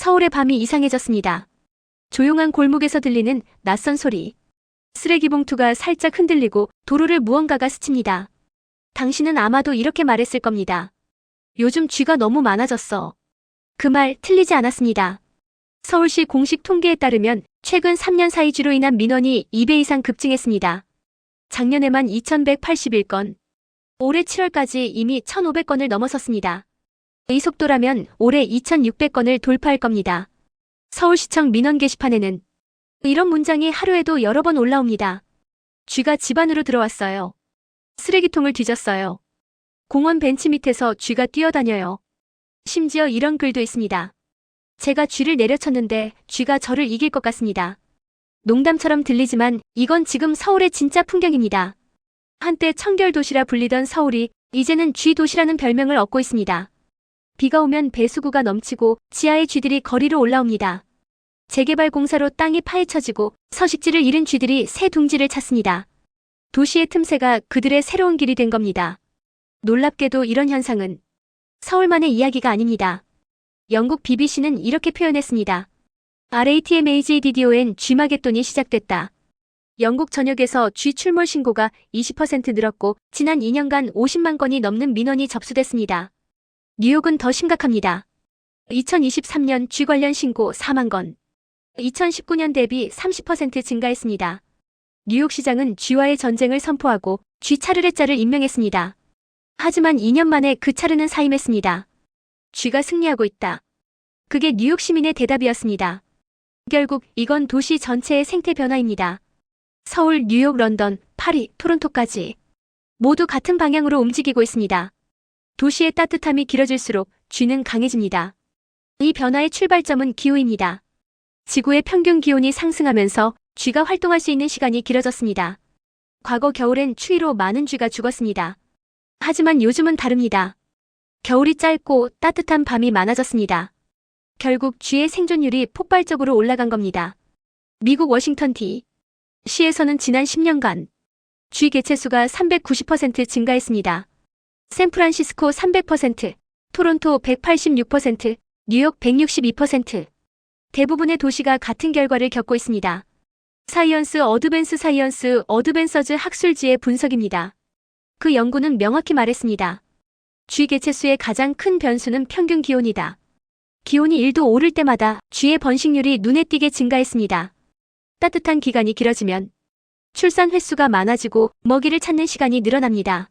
서울의 밤이 이상해졌습니다. 조용한 골목에서 들리는 낯선 소리. 쓰레기 봉투가 살짝 흔들리고 도로를 무언가가 스칩니다. 당신은 아마도 이렇게 말했을 겁니다. 요즘 쥐가 너무 많아졌어. 그 말 틀리지 않았습니다. 서울시 공식 통계에 따르면 최근 3년 사이 쥐로 인한 민원이 2배 이상 급증했습니다. 작년에만 2181건, 올해 7월까지 이미 1500건을 넘어섰습니다. 이 속도라면 올해 2600건을 돌파할 겁니다. 서울시청 민원 게시판에는 이런 문장이 하루에도 여러 번 올라옵니다. 쥐가 집 안으로 들어왔어요. 쓰레기통을 뒤졌어요. 공원 벤치 밑에서 쥐가 뛰어다녀요. 심지어 이런 글도 있습니다. 제가 쥐를 내려쳤는데 쥐가 저를 이길 것 같습니다. 농담처럼 들리지만 이건 지금 서울의 진짜 풍경입니다. 한때 청결도시라 불리던 서울이 이제는 쥐 도시라는 별명을 얻고 있습니다. 비가 오면 배수구가 넘치고 지하의 쥐들이 거리로 올라옵니다. 재개발 공사로 땅이 파헤쳐지고 서식지를 잃은 쥐들이 새 둥지를 찾습니다. 도시의 틈새가 그들의 새로운 길이 된 겁니다. 놀랍게도 이런 현상은 서울만의 이야기가 아닙니다. 영국 BBC는 이렇게 표현했습니다. RATMAGDDON 쥐마겟돈이 시작됐다. 영국 전역에서 쥐 출몰 신고가 20% 늘었고 지난 2년간 50만 건이 넘는 민원이 접수됐습니다. 뉴욕은 더 심각합니다. 2023년 쥐 관련 신고 4만 건. 2019년 대비 30% 증가했습니다. 뉴욕 시장은 쥐와의 전쟁을 선포하고 쥐 차르레자를 임명했습니다. 하지만 2년 만에 그 차르는 사임했습니다. 쥐가 승리하고 있다. 그게 뉴욕 시민의 대답이었습니다. 결국 이건 도시 전체의 생태 변화입니다. 서울, 뉴욕, 런던, 파리, 토론토까지 모두 같은 방향으로 움직이고 있습니다. 도시의 따뜻함이 길어질수록 쥐는 강해집니다. 이 변화의 출발점은 기후입니다. 지구의 평균 기온이 상승하면서 쥐가 활동할 수 있는 시간이 길어졌습니다. 과거 겨울엔 추위로 많은 쥐가 죽었습니다. 하지만 요즘은 다릅니다. 겨울이 짧고 따뜻한 밤이 많아졌습니다. 결국 쥐의 생존율이 폭발적으로 올라간 겁니다. 미국 워싱턴 D. 시에서는 지난 10년간 쥐 개체수가 390% 증가했습니다. 샌프란시스코 300%, 토론토 186%, 뉴욕 162%. 대부분의 도시가 같은 결과를 겪고 있습니다. 사이언스 어드밴스 사이언스 어드밴서즈 학술지의 분석입니다. 그 연구는 명확히 말했습니다. 쥐 개체수의 가장 큰 변수는 평균 기온이다. 기온이 1도 오를 때마다 쥐의 번식률이 눈에 띄게 증가했습니다. 따뜻한 기간이 길어지면 출산 횟수가 많아지고 먹이를 찾는 시간이 늘어납니다.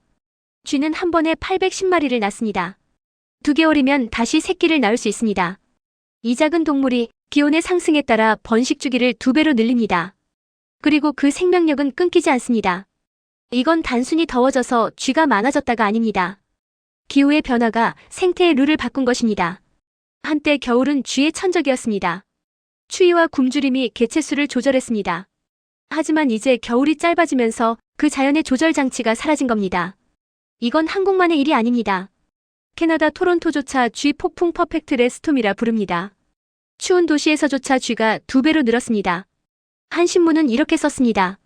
쥐는 한 번에 810마리를 낳습니다. 두 개월이면 다시 새끼를 낳을 수 있습니다. 이 작은 동물이 기온의 상승에 따라 번식 주기를 두 배로 늘립니다. 그리고 그 생명력은 끊기지 않습니다. 이건 단순히 더워져서 쥐가 많아졌다가 아닙니다. 기후의 변화가 생태의 룰을 바꾼 것입니다. 한때 겨울은 쥐의 천적이었습니다. 추위와 굶주림이 개체수를 조절했습니다. 하지만 이제 겨울이 짧아지면서 그 자연의 조절 장치가 사라진 겁니다. 이건 한국만의 일이 아닙니다. 캐나다 토론토조차 쥐 폭풍 퍼펙트 레스톰이라 부릅니다. 추운 도시에서조차 쥐가 두 배로 늘었습니다. 한 신문은 이렇게 썼습니다.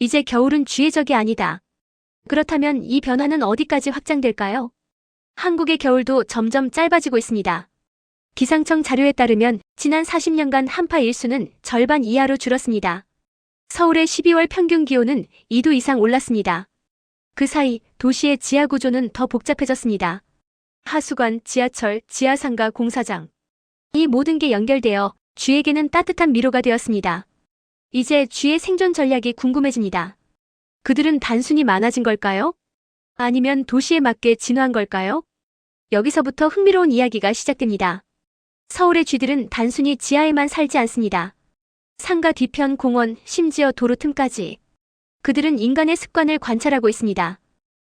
이제 겨울은 쥐의 적이 아니다. 그렇다면 이 변화는 어디까지 확장될까요? 한국의 겨울도 점점 짧아지고 있습니다. 기상청 자료에 따르면 지난 40년간 한파 일수는 절반 이하로 줄었습니다. 서울의 12월 평균 기온은 2도 이상 올랐습니다. 그 사이 도시의 지하 구조는 더 복잡해졌습니다. 하수관, 지하철, 지하상가, 공사장. 이 모든 게 연결되어 쥐에게는 따뜻한 미로가 되었습니다. 이제 쥐의 생존 전략이 궁금해집니다. 그들은 단순히 많아진 걸까요? 아니면 도시에 맞게 진화한 걸까요? 여기서부터 흥미로운 이야기가 시작됩니다. 서울의 쥐들은 단순히 지하에만 살지 않습니다. 상가 뒤편 공원, 심지어 도로 틈까지. 그들은 인간의 습관을 관찰하고 있습니다.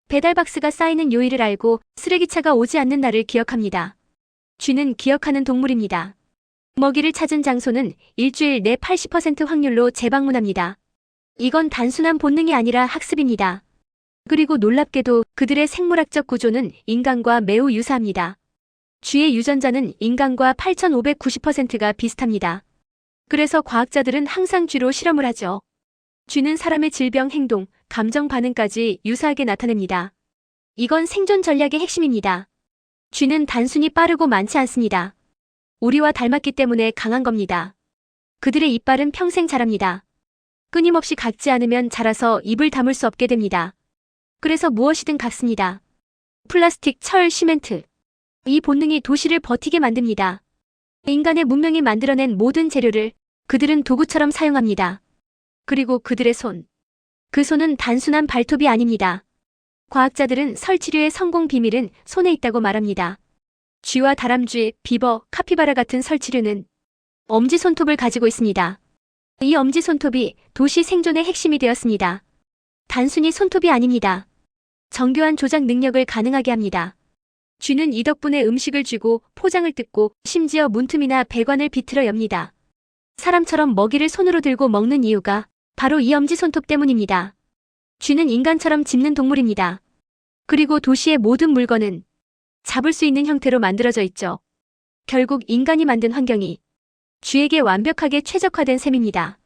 배달박스가 쌓이는 요일을 알고 쓰레기차가 오지 않는 날을 기억합니다. 쥐는 기억하는 동물입니다. 먹이를 찾은 장소는 일주일 내 80% 확률로 재방문합니다. 이건 단순한 본능이 아니라 학습입니다. 그리고 놀랍게도 그들의 생물학적 구조는 인간과 매우 유사합니다. 쥐의 유전자는 인간과 8,590%가 비슷합니다. 그래서 과학자들은 항상 쥐로 실험을 하죠. 쥐는 사람의 질병 행동, 감정 반응까지 유사하게 나타냅니다. 이건 생존 전략의 핵심입니다. 쥐는 단순히 빠르고 많지 않습니다. 우리와 닮았기 때문에 강한 겁니다. 그들의 이빨은 평생 자랍니다. 끊임없이 각지 않으면 자라서 입을 다물 수 없게 됩니다. 그래서 무엇이든 갖습니다. 플라스틱, 철, 시멘트. 이 본능이 도시를 버티게 만듭니다. 인간의 문명이 만들어낸 모든 재료를 그들은 도구처럼 사용합니다. 그리고 그들의 손. 그 손은 단순한 발톱이 아닙니다. 과학자들은 설치류의 성공 비밀은 손에 있다고 말합니다. 쥐와 다람쥐, 비버, 카피바라 같은 설치류는 엄지 손톱을 가지고 있습니다. 이 엄지 손톱이 도시 생존의 핵심이 되었습니다. 단순히 손톱이 아닙니다. 정교한 조작 능력을 가능하게 합니다. 쥐는 이 덕분에 음식을 쥐고 포장을 뜯고 심지어 문틈이나 배관을 비틀어 엽니다. 사람처럼 먹이를 손으로 들고 먹는 이유가 바로 이 엄지 손톱 때문입니다. 쥐는 인간처럼 짚는 동물입니다. 그리고 도시의 모든 물건은 잡을 수 있는 형태로 만들어져 있죠. 결국 인간이 만든 환경이 쥐에게 완벽하게 최적화된 셈입니다.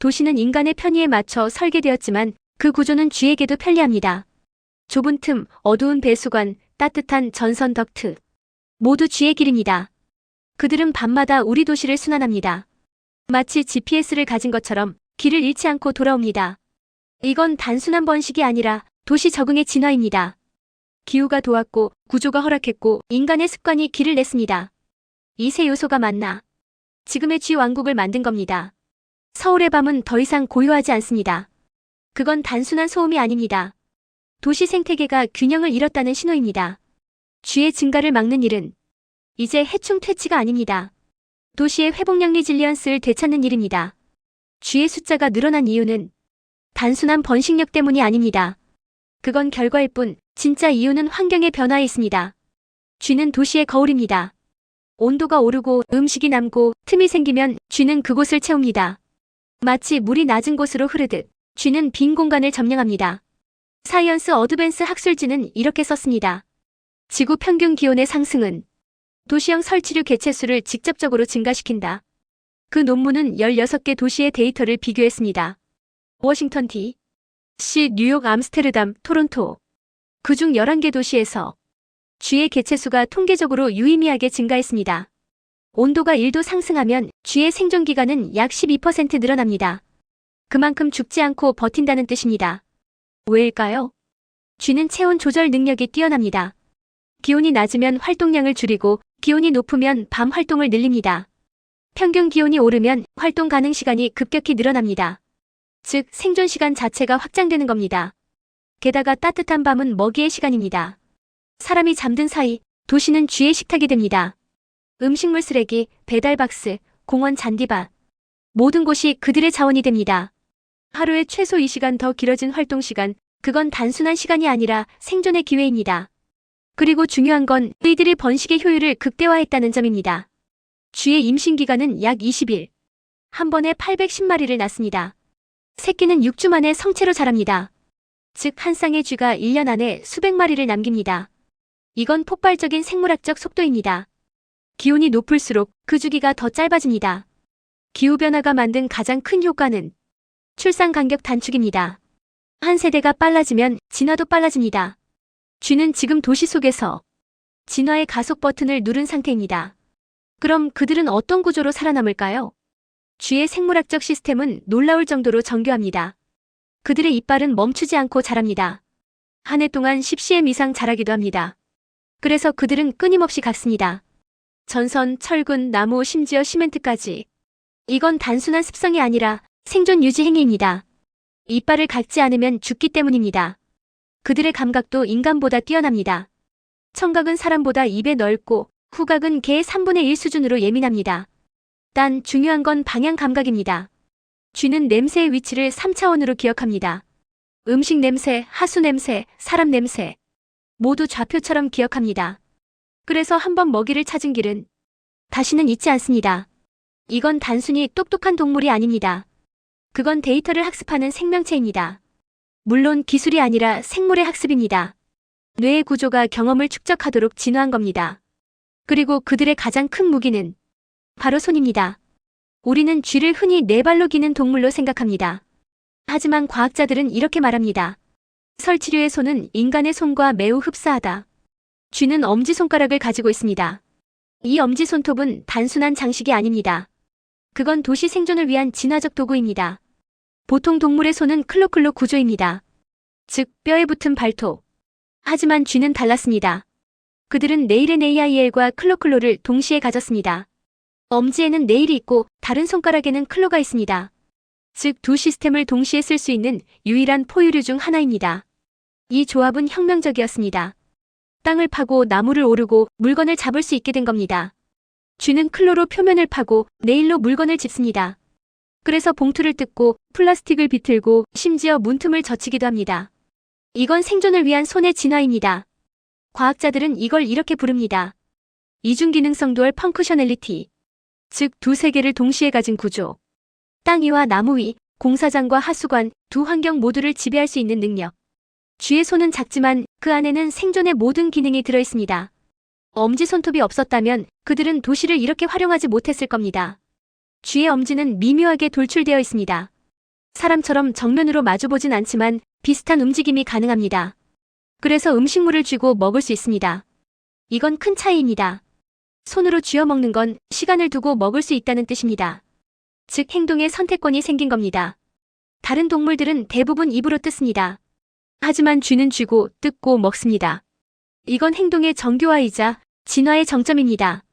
도시는 인간의 편의에 맞춰 설계되었지만 그 구조는 쥐에게도 편리합니다. 좁은 틈, 어두운 배수관, 따뜻한 전선 덕트. 모두 쥐의 길입니다. 그들은 밤마다 우리 도시를 순환합니다. 마치 GPS를 가진 것처럼 길을 잃지 않고 돌아옵니다. 이건 단순한 번식이 아니라 도시 적응의 진화입니다. 기후가 도왔고 구조가 허락했고 인간의 습관이 길을 냈습니다. 이 세 요소가 만나 지금의 쥐 왕국을 만든 겁니다. 서울의 밤은 더 이상 고요하지 않습니다. 그건 단순한 소음이 아닙니다. 도시 생태계가 균형을 잃었다는 신호입니다. 쥐의 증가를 막는 일은 이제 해충 퇴치가 아닙니다. 도시의 회복력 리 질리언스를 되찾는 일입니다. 쥐의 숫자가 늘어난 이유는 단순한 번식력 때문이 아닙니다. 그건 결과일 뿐 진짜 이유는 환경의 변화에 있습니다. 쥐는 도시의 거울입니다. 온도가 오르고 음식이 남고 틈이 생기면 쥐는 그곳을 채웁니다. 마치 물이 낮은 곳으로 흐르듯 쥐는 빈 공간을 점령합니다. 사이언스 어드밴스 학술지는 이렇게 썼습니다. 지구 평균 기온의 상승은 도시형 설치류 개체수를 직접적으로 증가시킨다. 그 논문은 16개 도시의 데이터를 비교했습니다. 워싱턴 D, C, 뉴욕, 암스테르담, 토론토. 그중 11개 도시에서 쥐의 개체수가 통계적으로 유의미하게 증가했습니다. 온도가 1도 상승하면 쥐의 생존 기간은 약 12% 늘어납니다. 그만큼 죽지 않고 버틴다는 뜻입니다. 왜일까요? 쥐는 체온 조절 능력이 뛰어납니다. 기온이 낮으면 활동량을 줄이고 기온이 높으면 밤 활동을 늘립니다. 평균 기온이 오르면 활동 가능 시간이 급격히 늘어납니다. 즉 생존 시간 자체가 확장되는 겁니다. 게다가 따뜻한 밤은 먹이의 시간입니다. 사람이 잠든 사이 도시는 쥐의 식탁이 됩니다. 음식물 쓰레기, 배달 박스, 공원 잔디밭 모든 곳이 그들의 자원이 됩니다. 하루에 최소 2시간 더 길어진 활동 시간, 그건 단순한 시간이 아니라 생존의 기회입니다. 그리고 중요한 건 이들이 번식의 효율을 극대화했다는 점입니다. 쥐의 임신 기간은 약 20일. 한 번에 810마리를 낳습니다. 새끼는 6주 만에 성체로 자랍니다. 즉, 한 쌍의 쥐가 1년 안에 수백 마리를 남깁니다. 이건 폭발적인 생물학적 속도입니다. 기온이 높을수록 그 주기가 더 짧아집니다. 기후변화가 만든 가장 큰 효과는 출산 간격 단축입니다. 한 세대가 빨라지면 진화도 빨라집니다. 쥐는 지금 도시 속에서 진화의 가속 버튼을 누른 상태입니다. 그럼 그들은 어떤 구조로 살아남을까요? 쥐의 생물학적 시스템은 놀라울 정도로 정교합니다. 그들의 이빨은 멈추지 않고 자랍니다. 한 해 동안 10cm 이상 자라기도 합니다. 그래서 그들은 끊임없이 갔습니다. 전선, 철근, 나무, 심지어 시멘트까지. 이건 단순한 습성이 아니라 생존 유지 행위입니다. 이빨을 갖지 않으면 죽기 때문입니다. 그들의 감각도 인간보다 뛰어납니다. 청각은 사람보다 입에 넓고 후각은 개의 3분의 1 수준으로 예민합니다. 단 중요한 건 방향 감각입니다. 쥐는 냄새의 위치를 3차원으로 기억합니다. 음식 냄새, 하수 냄새, 사람 냄새. 모두 좌표처럼 기억합니다. 그래서 한번 먹이를 찾은 길은 다시는 잊지 않습니다. 이건 단순히 똑똑한 동물이 아닙니다. 그건 데이터를 학습하는 생명체입니다. 물론 기술이 아니라 생물의 학습입니다. 뇌의 구조가 경험을 축적하도록 진화한 겁니다. 그리고 그들의 가장 큰 무기는 바로 손입니다. 우리는 쥐를 흔히 네 발로 기는 동물로 생각합니다. 하지만 과학자들은 이렇게 말합니다. 설치류의 손은 인간의 손과 매우 흡사하다. 쥐는 엄지손가락을 가지고 있습니다. 이 엄지 손톱은 단순한 장식이 아닙니다. 그건 도시 생존을 위한 진화적 도구입니다. 보통 동물의 손은 클로클로 구조입니다. 즉, 뼈에 붙은 발톱. 하지만 쥐는 달랐습니다. 그들은 네일의 AIL과 클로클로를 동시에 가졌습니다. 엄지에는 네일이 있고 다른 손가락에는 클로가 있습니다. 즉, 두 시스템을 동시에 쓸 수 있는 유일한 포유류 중 하나입니다. 이 조합은 혁명적이었습니다. 땅을 파고 나무를 오르고 물건을 잡을 수 있게 된 겁니다. 쥐는 클로로 표면을 파고 네일로 물건을 짚습니다. 그래서 봉투를 뜯고 플라스틱을 비틀고 심지어 문틈을 젖히기도 합니다. 이건 생존을 위한 손의 진화입니다. 과학자들은 이걸 이렇게 부릅니다. 이중기능성 두얼 펑크셔널리티. 즉 두 세계를 동시에 가진 구조. 땅 위와 나무 위, 공사장과 하수관, 두 환경 모두를 지배할 수 있는 능력. 쥐의 손은 작지만 그 안에는 생존의 모든 기능이 들어있습니다. 엄지 손톱이 없었다면 그들은 도시를 이렇게 활용하지 못했을 겁니다. 쥐의 엄지는 미묘하게 돌출되어 있습니다. 사람처럼 정면으로 마주보진 않지만 비슷한 움직임이 가능합니다. 그래서 음식물을 쥐고 먹을 수 있습니다. 이건 큰 차이입니다. 손으로 쥐어 먹는 건 시간을 두고 먹을 수 있다는 뜻입니다. 즉 행동의 선택권이 생긴 겁니다. 다른 동물들은 대부분 입으로 뜯습니다. 하지만 쥐는 쥐고 뜯고 먹습니다. 이건 행동의 정교화이자 진화의 정점입니다.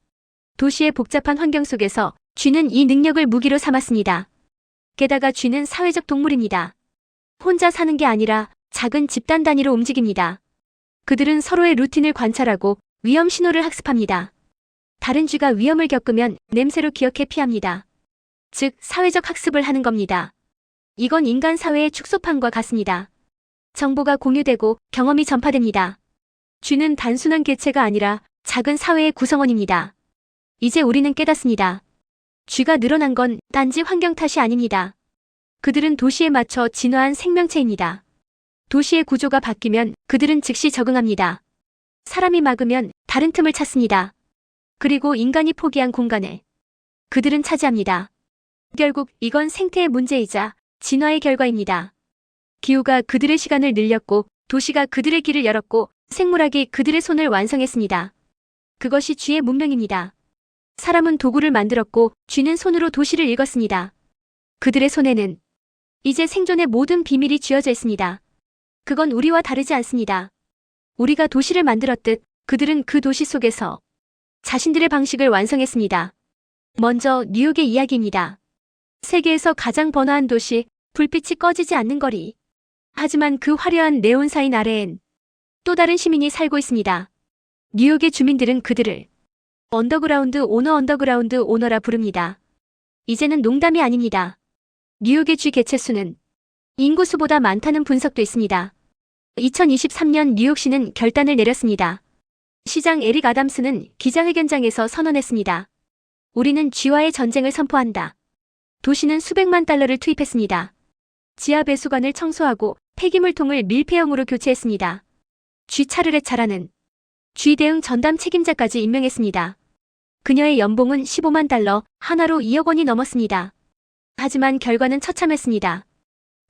도시의 복잡한 환경 속에서 쥐는 이 능력을 무기로 삼았습니다. 게다가 쥐는 사회적 동물입니다. 혼자 사는 게 아니라 작은 집단 단위로 움직입니다. 그들은 서로의 루틴을 관찰하고 위험 신호를 학습합니다. 다른 쥐가 위험을 겪으면 냄새로 기억해 피합니다. 즉, 사회적 학습을 하는 겁니다. 이건 인간 사회의 축소판과 같습니다. 정보가 공유되고 경험이 전파됩니다. 쥐는 단순한 개체가 아니라 작은 사회의 구성원입니다. 이제 우리는 깨닫습니다. 쥐가 늘어난 건 단지 환경 탓이 아닙니다. 그들은 도시에 맞춰 진화한 생명체입니다. 도시의 구조가 바뀌면 그들은 즉시 적응합니다. 사람이 막으면 다른 틈을 찾습니다. 그리고 인간이 포기한 공간에 그들은 차지합니다. 결국 이건 생태의 문제이자 진화의 결과입니다. 기후가 그들의 시간을 늘렸고 도시가 그들의 길을 열었고 생물학이 그들의 손을 완성했습니다. 그것이 쥐의 문명입니다. 사람은 도구를 만들었고 쥐는 손으로 도시를 읽었습니다. 그들의 손에는 이제 생존의 모든 비밀이 쥐어져 있습니다. 그건 우리와 다르지 않습니다. 우리가 도시를 만들었듯 그들은 그 도시 속에서 자신들의 방식을 완성했습니다. 먼저 뉴욕의 이야기입니다. 세계에서 가장 번화한 도시, 불빛이 꺼지지 않는 거리. 하지만 그 화려한 네온사인 아래엔 또 다른 시민이 살고 있습니다. 뉴욕의 주민들은 그들을 언더그라운드 오너 언더그라운드 오너라 부릅니다. 이제는 농담이 아닙니다. 뉴욕의 쥐 개체 수는 인구수보다 많다는 분석도 있습니다. 2023년 뉴욕시는 결단을 내렸습니다. 시장 에릭 아담스는 기자회견장에서 선언했습니다. 우리는 쥐와의 전쟁을 선포한다. 도시는 수백만 달러를 투입했습니다. 지하 배수관을 청소하고 폐기물통을 밀폐형으로 교체했습니다. 쥐 차르렛 차라는 쥐 대응 전담 책임자까지 임명했습니다. 그녀의 연봉은 15만 달러, 하나로 2억 원이 넘었습니다. 하지만 결과는 처참했습니다.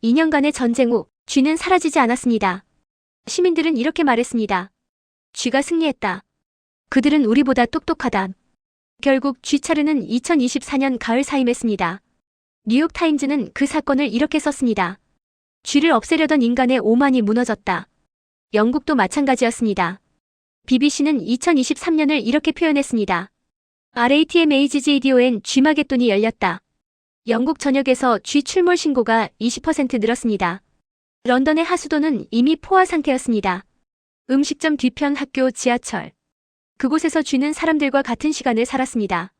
2년간의 전쟁 후 쥐는 사라지지 않았습니다. 시민들은 이렇게 말했습니다. 쥐가 승리했다. 그들은 우리보다 똑똑하다. 결국 쥐차르는 2024년 가을 사임했습니다. 뉴욕타임즈는 그 사건을 이렇게 썼습니다. 쥐를 없애려던 인간의 오만이 무너졌다. 영국도 마찬가지였습니다. BBC는 2023년을 이렇게 표현했습니다. RATMAGGDON 쥐마겟돈이 열렸다. 영국 전역에서 쥐 출몰 신고가 20% 늘었습니다. 런던의 하수도는 이미 포화 상태였습니다. 음식점 뒤편 학교 지하철. 그곳에서 쥐는 사람들과 같은 시간을 살았습니다.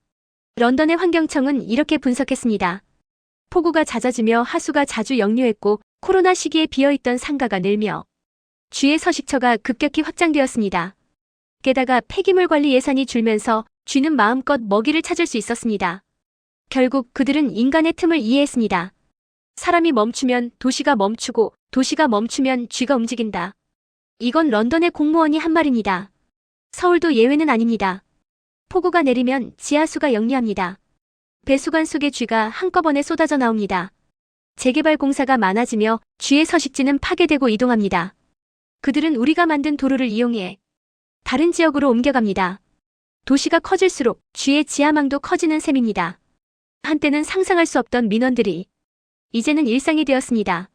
런던의 환경청은 이렇게 분석했습니다. 폭우가 잦아지며 하수가 자주 역류했고 코로나 시기에 비어있던 상가가 늘며 쥐의 서식처가 급격히 확장되었습니다. 게다가 폐기물 관리 예산이 줄면서 쥐는 마음껏 먹이를 찾을 수 있었습니다. 결국 그들은 인간의 틈을 이해했습니다. 사람이 멈추면 도시가 멈추고 도시가 멈추면 쥐가 움직인다. 이건 런던의 공무원이 한 말입니다. 서울도 예외는 아닙니다. 폭우가 내리면 지하수가 역류합니다. 배수관 속의 쥐가 한꺼번에 쏟아져 나옵니다. 재개발 공사가 많아지며 쥐의 서식지는 파괴되고 이동합니다. 그들은 우리가 만든 도로를 이용해 다른 지역으로 옮겨갑니다. 도시가 커질수록 쥐의 지하망도 커지는 셈입니다. 한때는 상상할 수 없던 민원들이 이제는 일상이 되었습니다.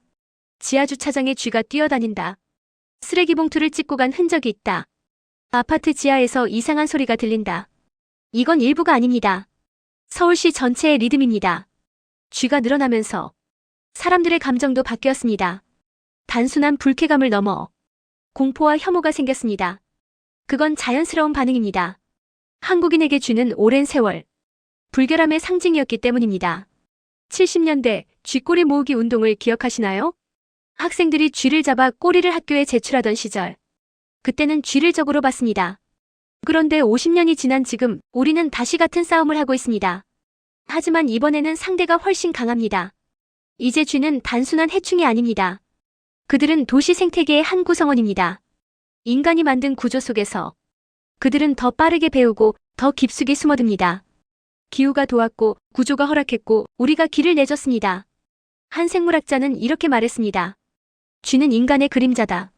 지하 주차장에 쥐가 뛰어다닌다. 쓰레기 봉투를 찢고 간 흔적이 있다. 아파트 지하에서 이상한 소리가 들린다. 이건 일부가 아닙니다. 서울시 전체의 리듬입니다. 쥐가 늘어나면서 사람들의 감정도 바뀌었습니다. 단순한 불쾌감을 넘어 공포와 혐오가 생겼습니다. 그건 자연스러운 반응입니다. 한국인에게 쥐는 오랜 세월 불결함의 상징이었기 때문입니다. 70년대 쥐꼬리 모으기 운동을 기억하시나요? 학생들이 쥐를 잡아 꼬리를 학교에 제출하던 시절. 그때는 쥐를 적으로 봤습니다. 그런데 50년이 지난 지금 우리는 다시 같은 싸움을 하고 있습니다. 하지만 이번에는 상대가 훨씬 강합니다. 이제 쥐는 단순한 해충이 아닙니다. 그들은 도시 생태계의 한 구성원입니다. 인간이 만든 구조 속에서 그들은 더 빠르게 배우고 더 깊숙이 숨어듭니다. 기후가 도왔고 구조가 허락했고 우리가 길을 내줬습니다. 한 생물학자는 이렇게 말했습니다. 쥐는 인간의 그림자다.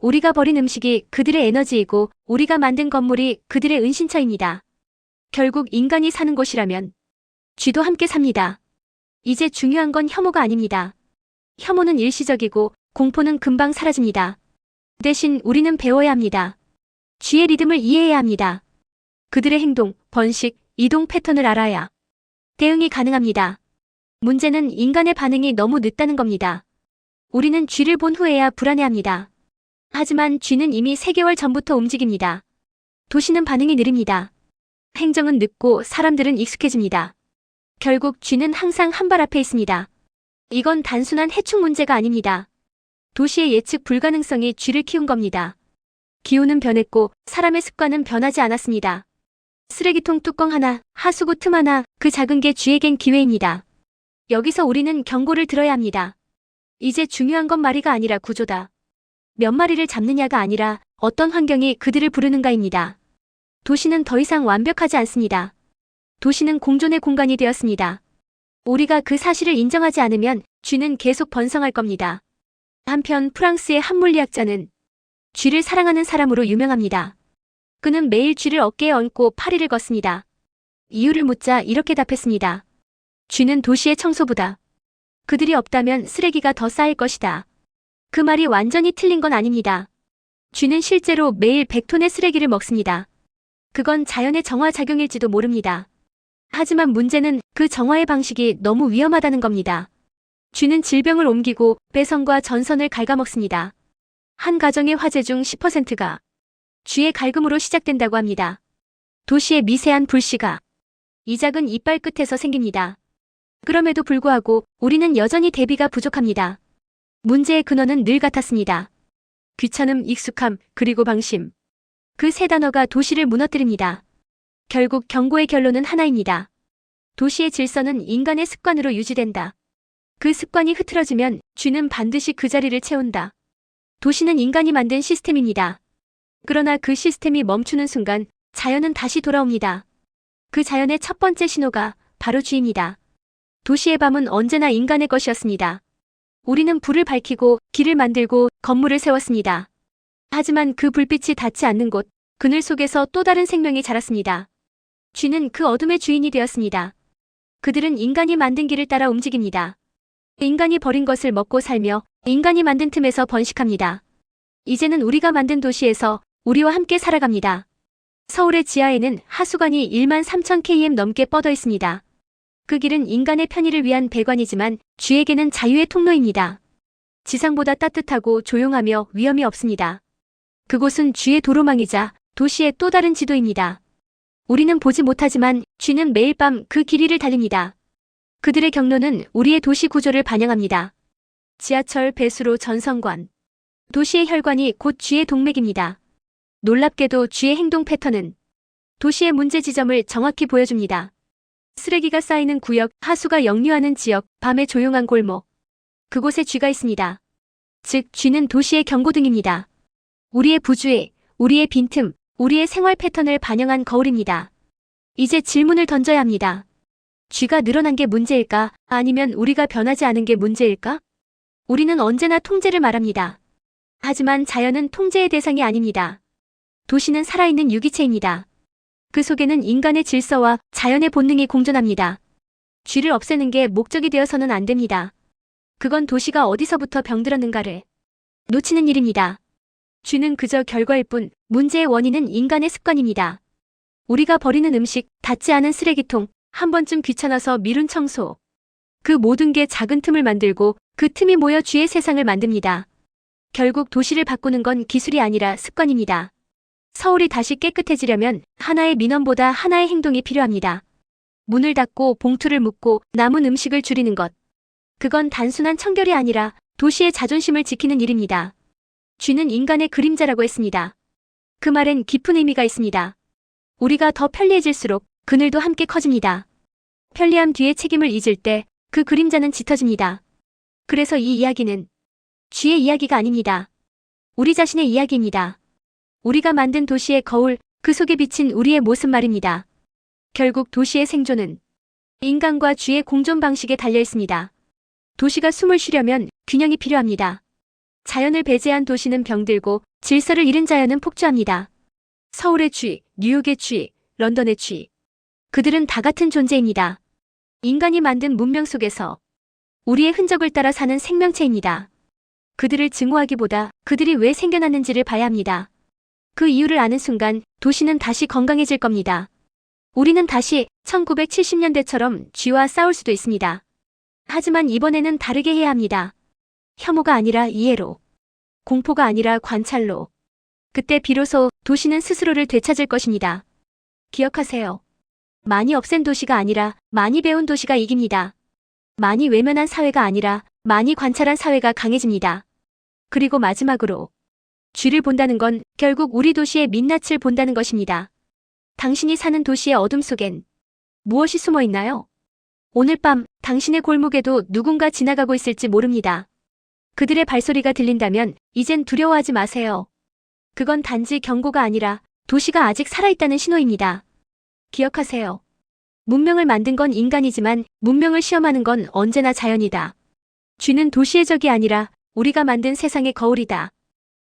우리가 버린 음식이 그들의 에너지이고 우리가 만든 건물이 그들의 은신처입니다. 결국 인간이 사는 곳이라면 쥐도 함께 삽니다. 이제 중요한 건 혐오가 아닙니다. 혐오는 일시적이고 공포는 금방 사라집니다. 대신 우리는 배워야 합니다. 쥐의 리듬을 이해해야 합니다. 그들의 행동, 번식, 이동 패턴을 알아야 대응이 가능합니다. 문제는 인간의 반응이 너무 늦다는 겁니다. 우리는 쥐를 본 후에야 불안해합니다. 하지만 쥐는 이미 3개월 전부터 움직입니다. 도시는 반응이 느립니다. 행정은 늦고 사람들은 익숙해집니다. 결국 쥐는 항상 한 발 앞에 있습니다. 이건 단순한 해충 문제가 아닙니다. 도시의 예측 불가능성이 쥐를 키운 겁니다. 기후는 변했고 사람의 습관은 변하지 않았습니다. 쓰레기통 뚜껑 하나, 하수구 틈 하나, 그 작은 게 쥐에겐 기회입니다. 여기서 우리는 경고를 들어야 합니다. 이제 중요한 건 마리가 아니라 구조다. 몇 마리를 잡느냐가 아니라 어떤 환경이 그들을 부르는가입니다. 도시는 더 이상 완벽하지 않습니다. 도시는 공존의 공간이 되었습니다. 우리가 그 사실을 인정하지 않으면 쥐는 계속 번성할 겁니다. 한편 프랑스의 한 물리학자는 쥐를 사랑하는 사람으로 유명합니다. 그는 매일 쥐를 어깨에 얹고 파리를 걷습니다. 이유를 묻자 이렇게 답했습니다. 쥐는 도시의 청소부다. 그들이 없다면 쓰레기가 더 쌓일 것이다. 그 말이 완전히 틀린 건 아닙니다. 쥐는 실제로 매일 100톤의 쓰레기를 먹습니다. 그건 자연의 정화작용일지도 모릅니다. 하지만 문제는 그 정화의 방식이 너무 위험하다는 겁니다. 쥐는 질병을 옮기고 배선과 전선을 갉아먹습니다. 한 가정의 화재 중 10%가 쥐의 갈굼으로 시작된다고 합니다. 도시의 미세한 불씨가 이 작은 이빨 끝에서 생깁니다. 그럼에도 불구하고 우리는 여전히 대비가 부족합니다. 문제의 근원은 늘 같았습니다. 귀찮음, 익숙함, 그리고 방심. 그 세 단어가 도시를 무너뜨립니다. 결국 경고의 결론은 하나입니다. 도시의 질서는 인간의 습관으로 유지된다. 그 습관이 흐트러지면 쥐는 반드시 그 자리를 채운다. 도시는 인간이 만든 시스템입니다. 그러나 그 시스템이 멈추는 순간 자연은 다시 돌아옵니다. 그 자연의 첫 번째 신호가 바로 쥐입니다. 도시의 밤은 언제나 인간의 것이었습니다. 우리는 불을 밝히고 길을 만들고 건물을 세웠습니다. 하지만 그 불빛이 닿지 않는 곳, 그늘 속에서 또 다른 생명이 자랐습니다. 쥐는 그 어둠의 주인이 되었습니다. 그들은 인간이 만든 길을 따라 움직입니다. 인간이 버린 것을 먹고 살며 인간이 만든 틈에서 번식합니다. 이제는 우리가 만든 도시에서 우리와 함께 살아갑니다. 서울의 지하에는 하수관이 1만 3천 km 넘게 뻗어 있습니다. 그 길은 인간의 편의를 위한 배관이지만 쥐에게는 자유의 통로입니다. 지상보다 따뜻하고 조용하며 위험이 없습니다. 그곳은 쥐의 도로망이자 도시의 또 다른 지도입니다. 우리는 보지 못하지만 쥐는 매일 밤 그 길이를 달립니다. 그들의 경로는 우리의 도시 구조를 반영합니다. 지하철, 배수로, 전선관. 도시의 혈관이 곧 쥐의 동맥입니다. 놀랍게도 쥐의 행동 패턴은 도시의 문제 지점을 정확히 보여줍니다. 쓰레기가 쌓이는 구역, 하수가 역류하는 지역, 밤의 조용한 골목. 그곳에 쥐가 있습니다. 즉, 쥐는 도시의 경고등입니다. 우리의 부주의, 우리의 빈틈, 우리의 생활 패턴을 반영한 거울입니다. 이제 질문을 던져야 합니다. 쥐가 늘어난 게 문제일까? 아니면 우리가 변하지 않은 게 문제일까? 우리는 언제나 통제를 말합니다. 하지만 자연은 통제의 대상이 아닙니다. 도시는 살아있는 유기체입니다. 그 속에는 인간의 질서와 자연의 본능이 공존합니다. 쥐를 없애는 게 목적이 되어서는 안 됩니다. 그건 도시가 어디서부터 병들었는가를 놓치는 일입니다. 쥐는 그저 결과일 뿐 문제의 원인은 인간의 습관입니다. 우리가 버리는 음식, 닿지 않은 쓰레기통, 한 번쯤 귀찮아서 미룬 청소. 그 모든 게 작은 틈을 만들고 그 틈이 모여 쥐의 세상을 만듭니다. 결국 도시를 바꾸는 건 기술이 아니라 습관입니다. 서울이 다시 깨끗해지려면 하나의 민원보다 하나의 행동이 필요합니다. 문을 닫고 봉투를 묶고 남은 음식을 줄이는 것. 그건 단순한 청결이 아니라 도시의 자존심을 지키는 일입니다. 쥐는 인간의 그림자라고 했습니다. 그 말엔 깊은 의미가 있습니다. 우리가 더 편리해질수록 그늘도 함께 커집니다. 편리함 뒤에 책임을 잊을 때 그 그림자는 짙어집니다. 그래서 이 이야기는 쥐의 이야기가 아닙니다. 우리 자신의 이야기입니다. 우리가 만든 도시의 거울, 그 속에 비친 우리의 모습 말입니다. 결국 도시의 생존은 인간과 쥐의 공존 방식에 달려 있습니다. 도시가 숨을 쉬려면 균형이 필요합니다. 자연을 배제한 도시는 병들고 질서를 잃은 자연은 폭주합니다. 서울의 쥐, 뉴욕의 쥐, 런던의 쥐. 그들은 다 같은 존재입니다. 인간이 만든 문명 속에서 우리의 흔적을 따라 사는 생명체입니다. 그들을 증오하기보다 그들이 왜 생겨났는지를 봐야 합니다. 그 이유를 아는 순간 도시는 다시 건강해질 겁니다. 우리는 다시 1970년대처럼 쥐와 싸울 수도 있습니다. 하지만 이번에는 다르게 해야 합니다. 혐오가 아니라 이해로. 공포가 아니라 관찰로. 그때 비로소 도시는 스스로를 되찾을 것입니다. 기억하세요. 많이 없앤 도시가 아니라 많이 배운 도시가 이깁니다. 많이 외면한 사회가 아니라 많이 관찰한 사회가 강해집니다. 그리고 마지막으로 쥐를 본다는 건 결국 우리 도시의 민낯을 본다는 것입니다. 당신이 사는 도시의 어둠 속엔 무엇이 숨어 있나요? 오늘 밤 당신의 골목에도 누군가 지나가고 있을지 모릅니다. 그들의 발소리가 들린다면 이젠 두려워하지 마세요. 그건 단지 경고가 아니라 도시가 아직 살아있다는 신호입니다. 기억하세요. 문명을 만든 건 인간이지만 문명을 시험하는 건 언제나 자연이다. 쥐는 도시의 적이 아니라 우리가 만든 세상의 거울이다.